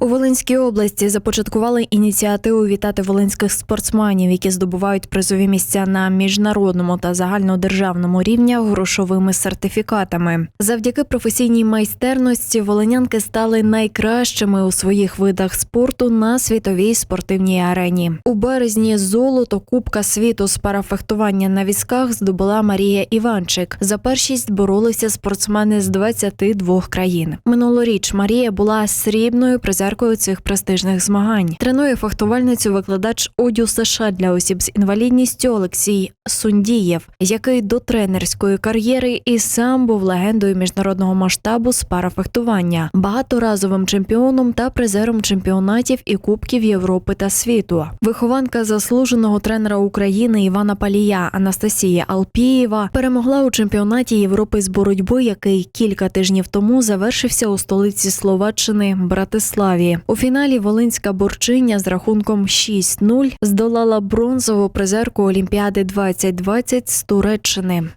У Волинській області започаткували ініціативу вітати волинських спортсменів, які здобувають призові місця на міжнародному та загальнодержавному рівнях грошовими сертифікатами. Завдяки професійній майстерності волинянки стали найкращими у своїх видах спорту на світовій спортивній арені. У березні золото Кубка світу з парафехтування на візках здобула Марія Іванчик. За першість боролися спортсмени з 22 країн. Минулоріч Марія була срібною призеркою цих престижних змагань. Тренує фехтувальницю викладач одю США для осіб з інвалідністю Олексій Сундієв, який до тренерської кар'єри і сам був легендою міжнародного масштабу з парафехтування, багаторазовим чемпіоном та призером чемпіонатів і кубків Європи та світу. Вихованка заслуженого тренера України Івана Палія Анастасія Алпієва перемогла у чемпіонаті Європи з боротьби, який кілька тижнів тому завершився у столиці Словаччини Братиславі. У фіналі Волинська борчиня з рахунком 6-0 здолала бронзову призерку Олімпіади 2020 з Туреччини.